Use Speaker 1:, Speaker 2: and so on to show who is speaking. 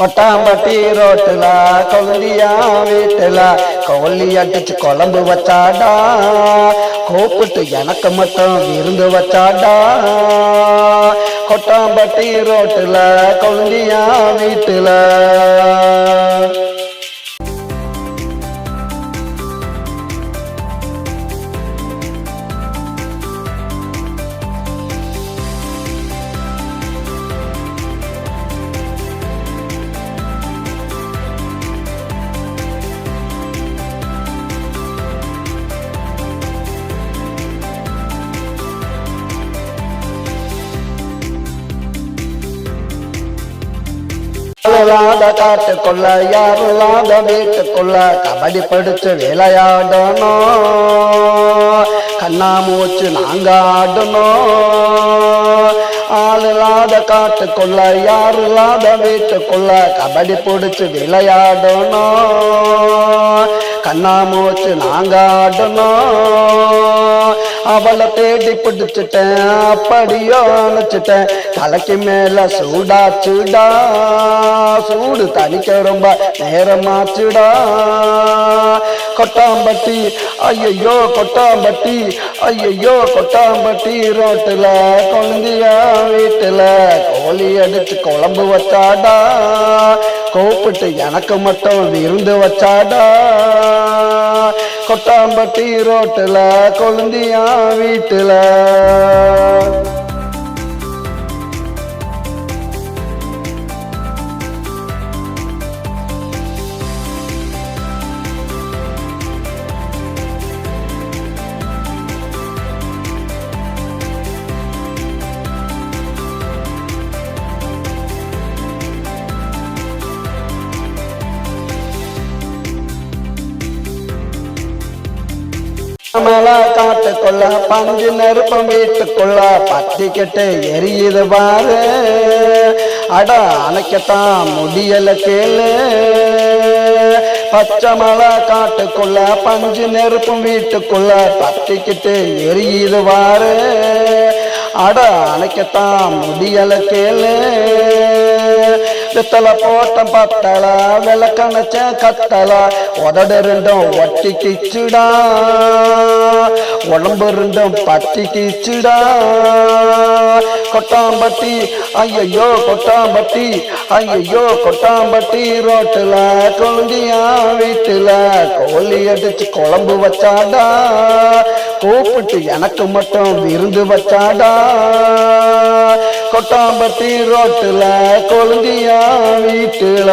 Speaker 1: ஒட்டாம்பட்டி ரோட்டுல கொல்லியா வீட்டுல. கொல்லி அடிச்சு குழம்பு வச்சாடா. கூப்பிட்டு எனக்கு மட்டும் விருந்து வச்சாடா. கொட்டாம்பட்டி ரோட்டுல கொல்லியா வீட்டுல. இல்லாத காட்டுக்குள்ள யாரும் இல்லாத வீட்டுக்குள்ள கபடி படுத்து விளையாடணும். கண்ணா மூச்சு நாங்க ஆடணும் ஆள் இல்லாத காட்டுக்குள்ள யாரும் வீட்டுக்குள்ள கபடி பிடிச்சு விளையாடணும். கண்ணா மூச்சு நாங்க ஆடணும் அவளை தேடி பிடிச்சிட்டேன். அப்படியோ அணைச்சிட்டேன். தலைக்கு மேல சூடா சூடா சூடு தனிக்க ரொம்ப நேரமாச்சுடா. கொட்டாம்பட்டி ஐயையோ கொட்டாம்பட்டி ஐயையோ கொட்டாம்பட்டி ரோட்டுல குழந்தையா வீட்டுல கோழி அடிச்சு குழம்பு வச்சாடா. கூப்பிட்டு எனக்கு மட்டும் விருந்து வச்சாடா. கொட்டாம்பட்டி ரோட்டில் கொழுந்தியா வீட்டில். மலை காட்டுக்குள்ள பஞ்சு நெருப்பம் வீட்டுக்குள்ள பத்திக்கிட்டு எரியுது பாரு. அட அணைக்கத்தான் முடியல கேளு. பச்சை மலை காட்டுக்குள்ள பஞ்சு நெருப்பும் வீட்டுக்குள்ள பத்திக்கிட்டு எரியுது பாரு. அட அணைக்கத்தான் முடியல கேளு. பித்தளை போட்டம் பத்தல விளக்கணச்ச கத்தல உதடு ரெண்டும் ஒட்டி கிச்சுடா. உடம்பு ரெண்டும் பத்தி கிச்சுடா. கொட்டாம்பட்டி ஐயையோ கொட்டாம்பட்டி ஐயையோ கொட்டாம்பட்டி ரோட்டில் கொழுந்தியா வீட்டில் கோழி அடிச்சு குழம்பு வச்சாடா. கூப்பிட்டு எனக்கு மட்டும் விருந்து வச்சாடா. கொட்டாம்பட்டி ரோட்டுல கொழுந்தியா வீட்டுல.